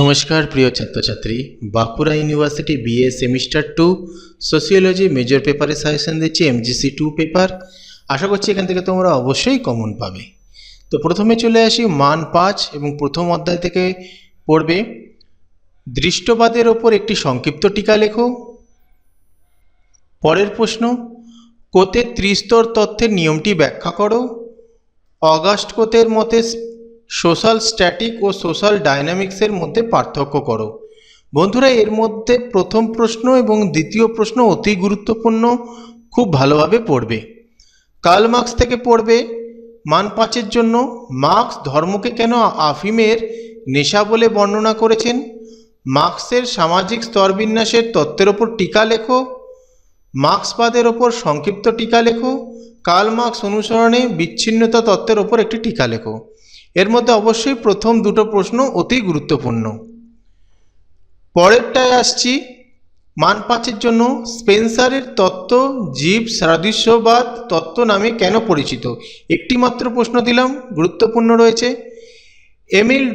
নমস্কার, প্রিয় ছাত্রছাত্রী। Bankura university BA semester two sociology major পেপারে সাজেশন দিচ্ছি এমজিসি টু পেপার আশা করছি এখান থেকে তোমরা অবশ্যই কমন পাবে। তো প্রথমে চলে আসি, মান পাঁচ এবং প্রথম অধ্যায় থেকে পড়বে। দৃষ্টবাদের ওপর একটি সংক্ষিপ্ত টিকা লেখো। পরের প্রশ্ন কোতের ত্রিস্তর তথ্যের নিয়মটি ব্যাখ্যা করো। অগাস্ট কোতের মতে সোশ্যাল স্ট্যাটিক ও সোশ্যাল ডায়নামিক্সের মধ্যে পার্থক্য করো। বন্ধুরা, এর মধ্যে প্রথম প্রশ্ন এবং দ্বিতীয় প্রশ্ন অতি গুরুত্বপূর্ণ, খুব ভালোভাবে পড়বে। কার্ল মার্কস থেকে পড়বে, মান পাঁচের জন্য মার্কস ধর্মকে কেন আফিমের নেশা বলে বর্ণনা করেছেন? মার্কসের সামাজিক স্তরবিন্যাসের তত্ত্বের ওপর টিকা লেখো, মার্ক্সবাদের ওপর সংক্ষিপ্ত টিকা লেখো, কার্ল মার্কস অনুসরণে বিচ্ছিন্নতা তত্ত্বের ওপর একটি টিকা লেখো। এর মধ্যে অবশ্যই প্রথম দুটো প্রশ্ন অতি গুরুত্বপূর্ণ। পরেরটায় আসছি, মান পাঁচের জন্য স্পেন্সারের তত্ত্ব, জীব, সাদৃশ্যবাদ, তত্ত্ব নামে কেন পরিচিত? একটি মাত্র প্রশ্ন দিলাম, গুরুত্বপূর্ণ রয়েছে। এমিল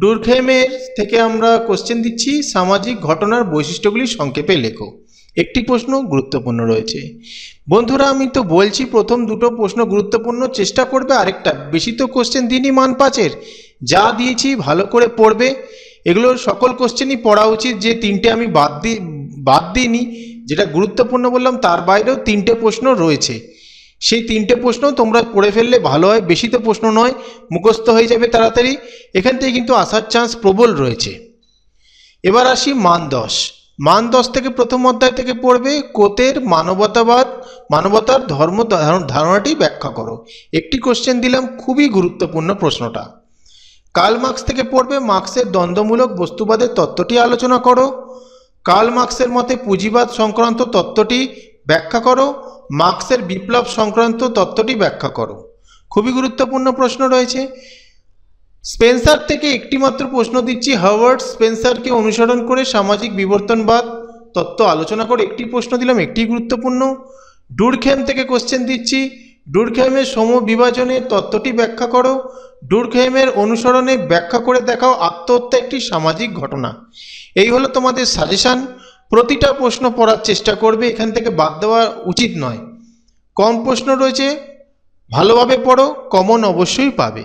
ডুরখেমের থেকে আমরা কোশ্চেন দিচ্ছি, সামাজিক ঘটনার বৈশিষ্ট্যগুলি সংক্ষেপে লেখো। একটি প্রশ্ন গুরুত্বপূর্ণ রয়েছে। বন্ধুরা, আমি তো বলছি প্রথম দুটো প্রশ্ন গুরুত্বপূর্ণ, চেষ্টা করবে আরেকটা। বেশি তো কোশ্চেন দিনই মান পাঁচের যা দিয়েছি ভালো করে পড়বে। এগুলোর সকল কোশ্চেনই পড়া উচিত। যে তিনটে আমি বাদ দিই বাদ দিইনি, যেটা গুরুত্বপূর্ণ বললাম, তার বাইরেও তিনটে প্রশ্ন রয়েছে। সেই তিনটে প্রশ্ন তোমরা পড়ে ফেললে ভালো হয়। বেশি তো প্রশ্ন নয়, মুখস্থ হয়ে যাবে তাড়াতাড়ি। এখান থেকে কিন্তু আসার চান্স প্রবল রয়েছে। এবার আসি মান দশ। মান দশ থেকে প্রথম অধ্যায় থেকে পড়বে কোতের মানবতাবাদ, মানবতার ধর্ম ধারণাটি ব্যাখ্যা করো। একটি কোশ্চেন দিলাম খুবই গুরুত্বপূর্ণ প্রশ্নটা। কার্ল মার্কস থেকে পড়বে মার্কসের দ্বন্দ্বমূলক বস্তুবাদের তত্ত্বটি আলোচনা করো। কার্ল মার্কসের মতে পুঁজিবাদ সংক্রান্ত তত্ত্বটি ব্যাখ্যা করো। মার্কসের বিপ্লব সংক্রান্ত তত্ত্বটি ব্যাখ্যা করো। খুবই গুরুত্বপূর্ণ প্রশ্ন রয়েছে। স্পেন্সার থেকে একটিমাত্র প্রশ্ন দিচ্ছি হাওয়ার্ড স্পেন্সারকে অনুসরণ করে সামাজিক বিবর্তনবাদ তত্ত্ব আলোচনা করে একটি প্রশ্ন দিলাম, একটি গুরুত্বপূর্ণ। ডুরখেম থেকে কোশ্চেন দিচ্ছি, ডুরখেমের সমবিভাজনের তত্ত্বটি ব্যাখ্যা করো। ডুরখেমের অনুসরণে ব্যাখ্যা করে দেখাও আত্মহত্যা একটি সামাজিক ঘটনা। এই হলো তোমাদের সাজেশান প্রতিটা প্রশ্ন পড়ার চেষ্টা করবে, এখান থেকে বাদ দেওয়া উচিত নয়। কম প্রশ্ন রয়েছে, ভালোভাবে পড়ো কমন অবশ্যই পাবে।